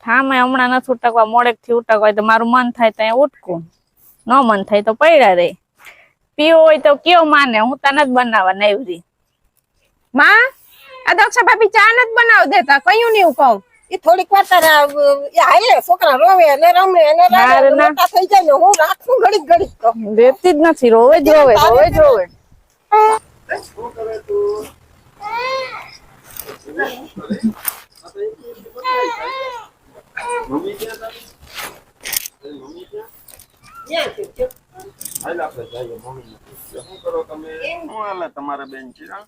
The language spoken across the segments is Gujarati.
ઠામે હમણાં નથી ઉટકવા મોડેકથી ઉટકવા તો મારું મન થાય તો અહીંયા ઉટકું ન મન થાય તો પડ્યા રે પીવો હોય તો કયો માને હું તને જ બનાવવા નવરી માં આ દક્ષા ભાભી ચા નથી બનાવ દેતા કયું નહીં કહું? એ થોડીક વાર તારા હાલે છોકરા રોવે અને રમે અને રડે, ના, ના. મોટા થઈ જાય ને હું રાખું ઘડીક ઘડીક તો. દેતી જ નથી રોવે જ રોવે રોવે જ રોવે. શું હાલે તમારે બેન ચિરા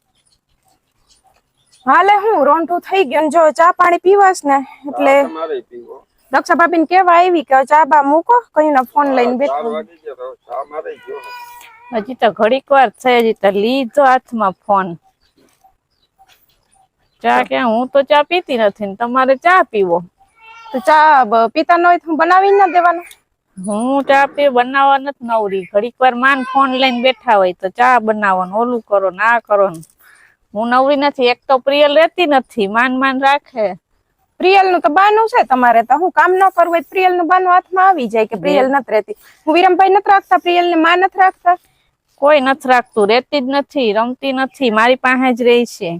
હાલે હું રોંઠું થઈ ગયું જો ચા પાણી પીવાસ ને એટલે તમારે પીવો. દક્ષા ભાભી ને કેવા આવી કે ચા બા મૂકો કઈ ના ફોન લઈને બેઠો ચા મારે ગયો હજી તો ઘડીક વાર છે હજી તો લીધો હાથમાં ફોન. ચા ક્યાં? હું તો ચા પીતી નથી તમારે ચા પીવો. તો ચા પીતા ન હોય તો બનાવી ના દેવાનું? હું ચા પી બનાવવા નથી નવરી. ઘડીક વાર માન ફોન લઈને બેઠા હોય તો ચા બનાવવાનું ઓલું કરો ના કરો હું નવરી નથી એક તો પ્રિયલ રહેતી નથી માન માન રાખે. પ્રિયલનું તો બાનું છે તમારે તો હું કામ ન કરવું હોય પ્રિયલનું બાનું હાથમાં આવી જાય કે પ્રિયલ નથી રહેતી. હું વિરમભાઈ નથી રાખતા પ્રિયલ ને માં નથી રાખતા? કોઈ નથી રાખતું રહેતી જ નથી રમતી નથી મારી પાસે જ રહી છે.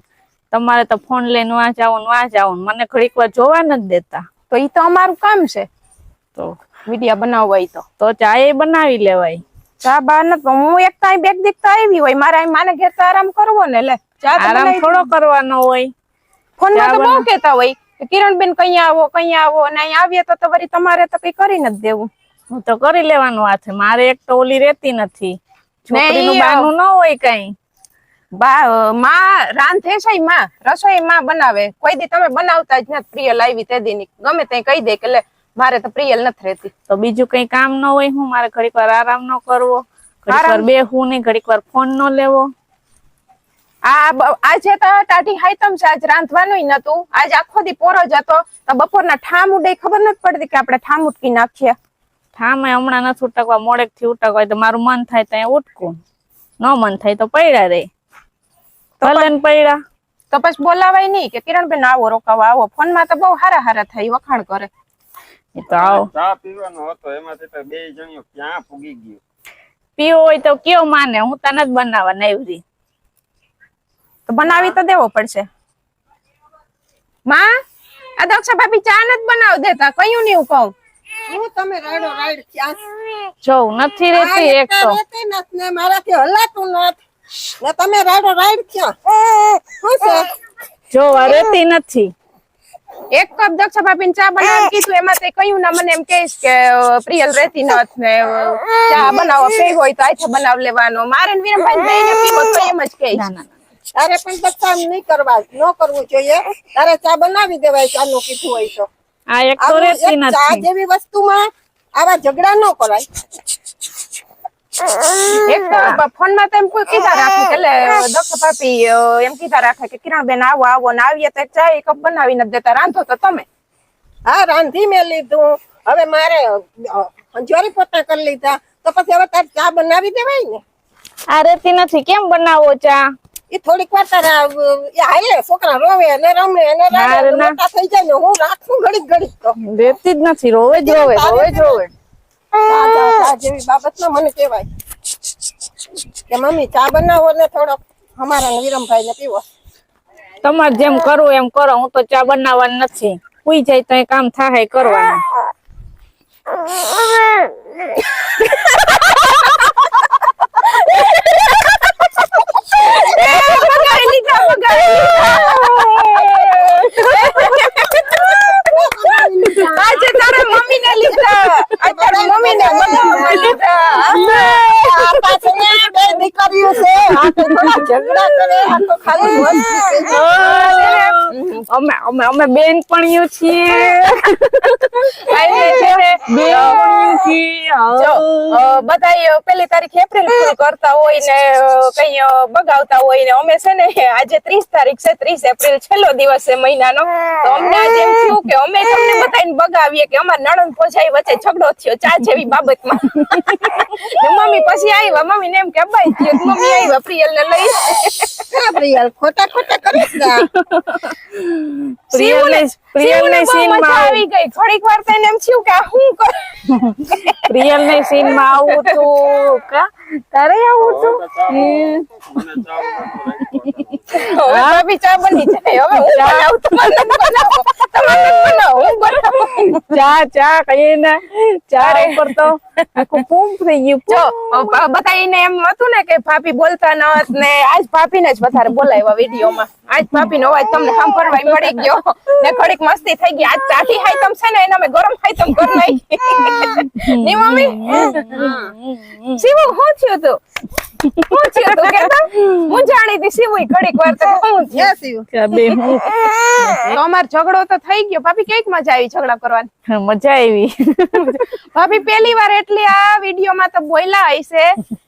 તમારે તો ફોન લઈને વાં જાઓ વાં જાઓ મને ઘડીક વાર જોવા નથી દેતા. તો ઈ તો અમારું કામ છે. તો? વિડિયા બનાવવા હોય તો. તો ચા એ બનાવી લેવાય. ચા બહાર ન હું એક ટાઈમ બેગ દીકતા આવી હોય. મારે માને ઘેર તો આરામ કરવો ને લે. ચા આરામ થોડો કરવાનો હોય. ફોનમાં તો બહુ કેતા હોય કિરણબેન કઈ આવો કઈ આવો અને અહીં આવીએ તો તમારી તમારે તો કઈ કરી નથી દેવું. હું તો કરી લેવાનું હાથે. મારે એક તો ઓલી રહેતી નથી. છોકરીનું બાનું ન હોય કઈ. માં રાંધે છે માં? રસોઈ માં બનાવે. કોઈ દી તમે બનાવતા જ નથી પ્રિયલ આવી તે દી ગમે તે કહી દે કે લે મારે તો પ્રિયલ નથી રહેતી. તો બીજું કઈ કામ ન હોય હું? મારે ઘડીક વાર આરામ ન કરવો. ઘડીક વાર? બેહવું ઘડીક વાર ફોન ન લેવો. આ આજે તો ટાઢી હાઈતમ છે. આજ રાંધવાનું નતું. આજ આખો દી પોરો જ હતો. તો બપોરના ઠામ ઉડે ખબર નથી પડતી કે આપણે ઠામ ઉટકી નાખીએ. ઠામ હમણાં નથી ઉટકવા. મોડેકથી ઉટકવા તો મારું મન થાય તો ઉટકું. ન મન થાય તો પડ્યા રે. ભલે ને પડ્યા તો પછી બોલાવાય નહીં કે કિરણબેન આવો રોકાવા આવો. ફોનમાં તો બહુ હારા હારા થાય વખાણ કરે. તો આવો. ચા પીવાનો હતો એમાંથી તો બે જણીઓ ક્યાં પૂગી ગયું? પીવો હોય તો કયો માને? હું તને જ બનાવવા નવરી તો બનાવી તો દેવો પડશે. માં આ દક્ષા ભાભી ચા નથી બનાવ દેતા કયું નહીં કહું? હું તમે રાડો રાડ ક્યાં જોઉં નથી રહેતી એક તો નથી ને મારાથી હલાતું નથી. ને તમે રાડો રાડ ક્યાં શું છે? જો રહેતી નથી. એક કપ દક્ષા ભાભીને ચા બનાવવાનું કીધું એમાં તે કહ્યું ના મને એમ કહીશ કે પ્રિયલ રહેતી નથ ને ચા બનાવો પી હોય તો આથી બનાવ લેવાનો. મારે ને વિરમભાઈ બેયને પીવો તો એમ જ કહીશ ના ના ના. તારે પણ દક્ષા નહીં કરવા ન કરવું જોઈએ. તારે ચા બનાવી દેવાય ચાનું કીધું હોય તો. આ એક તો રહેતી નથી ચા જેવી વસ્તુમાં આવા ઝઘડા ન કરાય. એક તો ફોનમાં તો એમ કોઈ કીધા રાખે એટલે દક્ષ ભાભી એમ કીધા રાખે કે કિરણબેન આવો આવો ને આવીએ તો ચા એક કપ બનાવી નથી દેતા. રાંધો તો તમે. હા રાંધી મેં લીધું. હવે મારે જોરી પોતા કરી લીધા. તો પછી હવે તાર ચા બનાવી દેવાય ને? આ રેતી નથી. કેમ બનાવો ચા? એ થોડીક વાર તારા એ હાલે. છોકરા રોવે અને રમે અને. મોટા થઈ જાય ને હું રાખું ઘડીક ઘડીક તો. રેતી જ નથી. રોવે જ રોવે રોવે જ રોવે. જેવી બાબતમાં મને કહેવાય. કે મમ્મી ચા બનાવો ને થોડોક. અમારા ને વિરમભાઈ ને પીવો. તમારે જેમ કરવું એમ કરો. હું તો ચા બનાવવાની નથી. ઉઈ જાય તો એ કામ થાય કરવાનું બગાડી લીધા બગાડી લીધા આજે તારા મમ્મી ને લીધા આજે તારા મમ્મી ને લીધા આ પાસે ને બે દીકરીઓ છે આ તો થોડા ઝઘડા કરે આ તો ખાલી અમે અમે અમે બેન પણ છીએ બધા પેલી તારીખ એપ્રિલ ફૂલ કરતા હોય ને કઈ બગાવતા હોય ને અમે છે ને આજે ત્રીસ તારીખ છે ત્રીસ એપ્રિલ છેલ્લો દિવસ છે મહિનાનો. તો અમને આજે એમ થયું કે અમે તમને બતાવીને બગાવીએ કે અમાર નણંદ ભોજાઈ વચ્ચે ઝઘડો થયો ચા જેવી બાબતમાં. મમ્મી પછી આવ્યા મમ્મી ને એમ કે અબાઈ થયો. મમ્મી આવ્યા પ્રિયલ ને લઈ. હા પ્રિયલ? ખોટા ખોટા કરીશ ને પ્રિયલને પ્રિયલને સીનમાં આવું ગઈ. થોડીક વાર થઈને એમ થયું કે હું કર? પ્રિયલને સીનમાં આવું તો કા? તારે આવું તું? રાખી હવે ચા બની જાય. હવે હું બનાવો તમારે નથી બનાવો હું બનાવું ચા ચા કહીએ ને ચા ઉપર તો. આખું પૂમ થઈ ગયું જો પૂમ. બ- બધાયને એમ હતું ને કે ભાભી બોલતા ન હોત ને આજ ભાભીને જ વધારે બોલાવ્યા વિડીયોમાં. આજ ભાભીનો અવાજ તમને સાંભળવા મળી ગયો. ને ઘડીક મસ્તી થઈ ગઈ. આજ ચાથી હાય તમ છે ને એને મેં ગરમ હાય તમ કર નાખી. ની મમ્મી શિવુ હું થયું તું? હું થયું તું કેતા? હું જાણી હતી શિવુ ઘડીક વાર તો હું થયું. ક્યાં બે હું? તો અમાર ઝઘડો તો થઈ ગયો. ભાભી કેક મજા આવી ઝઘડા કરવાની? મજા આવી. ભાભી પહેલી વાર એટલી આ વિડીયોમાં તો બોયલા હશે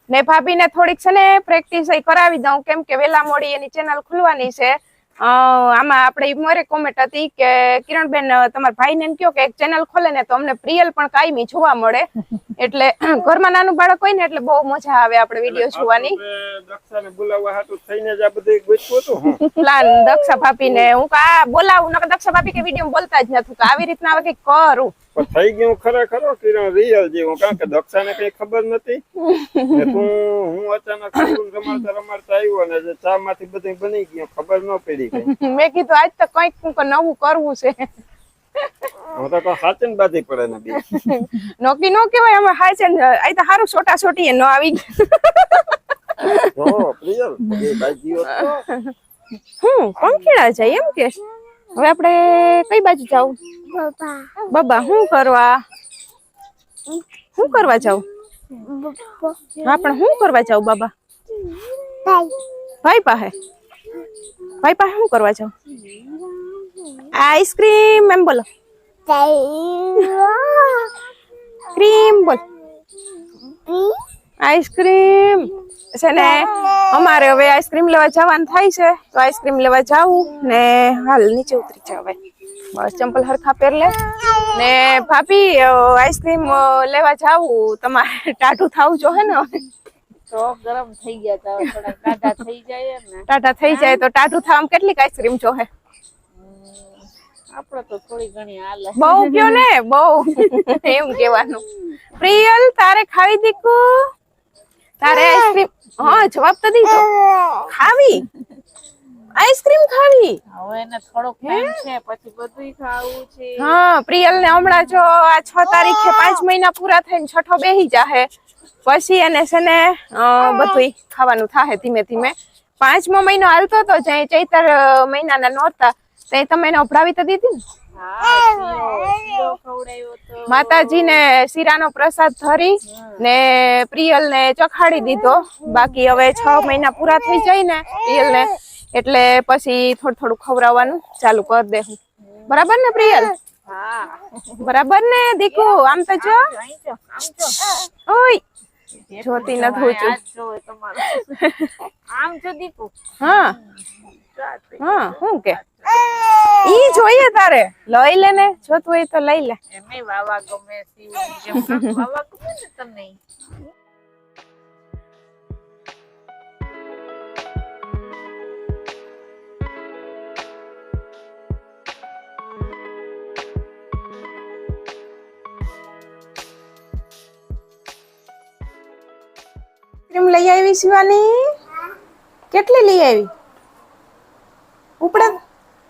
ને ભાભી ને થોડીક છે ને પ્રેક્ટિસ કરાવી દઉં. કેમ કે વેલા મોડી એની ચેનલ ખુલવાની છે. આમાં આપણે મોરે કોમેન્ટ હતી કે કિરણબેન તમારા ભાઈને એમ કયો કે એક ચેનલ ખોલે ને તો અમને પ્રિયલ પણ કાયમી જોવા મળે. એટલે ઘરમાં નાનું બાળક હોય ને એટલે બહુ મજા આવે આપણે વીડિયો જોવાની. દક્ષાને બોલાવવા હાટુ થઈને જ આ બધું ગોઠવું હતું હું. પ્લાન દક્ષા ભાભીને હું કા બોલાવું નકર દક્ષા ભાભી કે વીડિયો બોલતા જ નથી. આવી રીતના હવે કઈ કરું. પણ થઈ ગયું ખરેખર કિરણ રિયલ જેવું કારણ કે દક્ષાને કઈ ખબર નથી. હું તું હું અચાનક રમાડતા રમાડતા આવ્યો ને જે ચા માંથી બધું બની ગયું ખબર ન પડી કઈ. મેં કીધું આજ તો કંઈક નવું કરવું છે. હું તો સાચન બાધી પડે ને બી. નોકી નો કેવાય અમે હાય છે ને આ તો હારું છોટા છોટી એ ન આવી જો પ્રિયલ હું પંખીડા જાય એમ કે હવે આપણે કઈ બાજુ જાવ બાબા શું કરવા? શું કરવા જાવ હા પણ શું કરવા જાવ બાબા? ભાઈ પાસે. ભાઈ પાસે શું કરવા જાવ આઈસ્ક્રીમ એમ બોલો. ક્રીમ બોલ. આઈસ્ક્રીમ. છે ને અમારે હવે આઈસ્ક્રીમ લેવા જવાનું થાય છે. તો આઈસ્ક્રીમ લેવા જાવું ને હાલ નીચે ઉતરી જાવ હવે. બસ ચંપલ હરખા પહેરલે ને ભાભી આઈસ્ક્રીમ લેવા જાવું તમારે ટાઢું થવું જોહે ને તો ગરમ થઈ ગયા તા થઈ જાય ને. ટાટા થઈ જાય તો ટાઢું થવામાં કેટલીક આઈસ્ક્રીમ જોહે આપડે તો થોડી ઘણી હાલે. બહુ કયો ને બહુ. એમ કેવાનું પ્રિયલ તારે ખાવી દીકુ? તારે આઈસ્ક્રીમ હા જવાબ તો દીધો. ખાવી. આઈસ્ક્રીમ ખાવી. હવે એને થોડોક ટાઈમ છે પછી બધું ખાવું છે. હા પ્રિયલ ને હમણાં જો આ છ તારીખે પાંચ મહિના પૂરા થઈને છઠ્ઠો બેહી જાહે. પછી એને છે ને બધું ખાવાનું થાહે ધીમે ધીમે. પાંચમો મહિનો હાલતો તો જે ચૈતર મહિનાના નહોતા તે તમે એને અભડાવી તો દીધી ને? માતાજીને શીરાનો પ્રસાદ ધરી ને પ્રિયલ ને ચખાડી દીધો. બાકી હવે છ મહિના પૂરા થઈ જાય ને પ્રિયલ ને એટલે પછી થોડું થોડું ખવડાવવાનું ચાલુ કરી દે બરાબર ને પ્રિયલ? હા. બરાબર ને દીકુ? આમ તો જો. ઓય. જોતી નથી આમ જો દીકુ. હા. હા શું કે? ઈ જોઈએ તારે. લઈ લે ને જોતું હોય તો લઈ લે. એમે વાવા ગમે સી વાવા ગમે ને તમને. ક્રીમ લઈ આવી શિવાની કેટલી લઈ આવી? ઉપડે?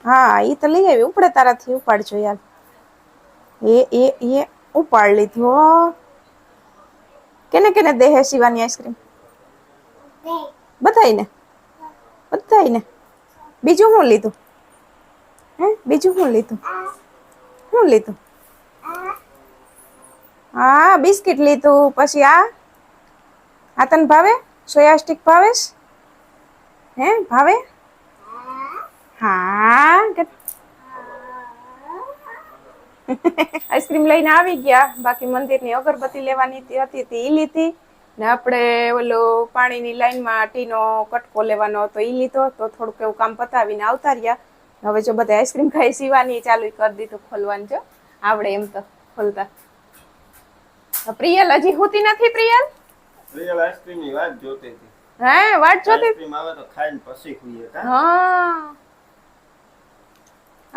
હા એ તો લઈ આવી. ઉપડે તારાથી, ઉપાડજો યાર. એ એ એ, ઉપાડ લીધી, હો. કેને કેને દેહે શિવાની આઈસ્ક્રીમ? બધાયને? બધાયને? બીજું શું લીધું? હે, બીજું શું લીધું? શું લીધું? હા, બિસ્કિટ લીધું. પછી આ? આ તને ભાવે? સોયા સ્ટીક ભાવેશ હે, ભાવે? હા આઈસ્ક્રીમ લઈને આવી ગયા. બાકી મંદિરની અગરબત્તી લેવાની હતી તે ઈ લીધી. ને આપણે ઓલો પાણીની લાઈનમાં ટીનો કટકો લેવાનો હતો ઈ લીધો. તો થોડુંક એવું કામ પતાવીને આવતા રહ્યા. હવે જો બધા આઈસ્ક્રીમ ખાઈ સીવાની ચાલુ કરી દીધું ખોલવાનું જો. આવડે એમ તો ખોલતા. પ્રિયલ હજી હોતી નથી પ્રિયલ? પ્રિયલ આઈસ્ક્રીમની વાત જોતી હતી. હે વાત જોતી આઈસ્ક્રીમ આવે તો ખાઈને પછી ખુઈએ હા.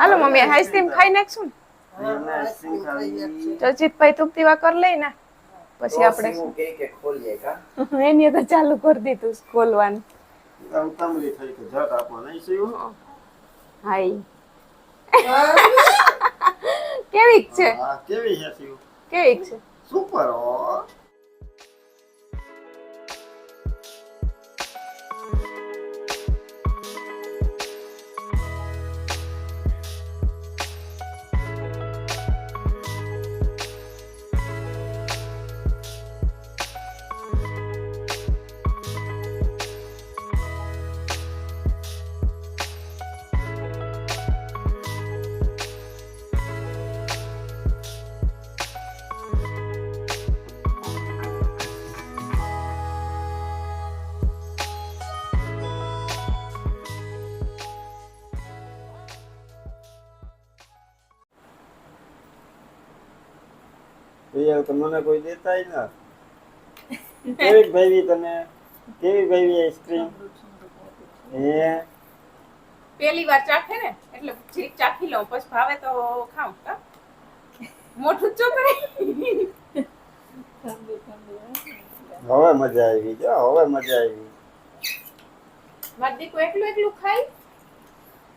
હાલો મમ્મી આઈસ્ક્રીમ ખાઈ નાખશું ને? તો તુપતીવા કરી લઈ ને પછી આપણે એની તો ચાલુ કરી દીધું ખોલવાનું. હાઈ કેવીક છે? કેવી છે કેવીક છે? સુપર તો મને કોઈ દેતા ના. કેવી ભાવી તને? કેવી ભાવી આઈસ્ક્રીમ? હે? પેલી વાર ચાખે ને એટલે જીરીક ચાખી લઉં પછી ભાવે તો ખાઉં કા? મોઠું જ ચોપડે હવે મજા આવી જો હવે મજા આવી મારું દીકુ એકલું એકલું ખાય?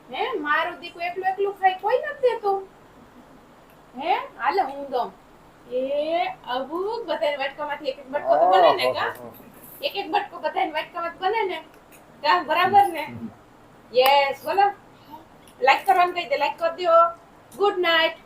હે? મારું દીકુ એકલું એકલું ખાય કોઈ નથી દેતું. હે? હાલે હું દઉં. એ અબુ બધાને વાટકામાંથી એક એક બટકો તો બને ને કા? એક એક બટકો બધાને વાટકામાં બને ને? કા? બરાબર ને? યસ બોલો. લાઈક કરવાનું કહી દે લાઈક કરી દો ગુડ નાઇટ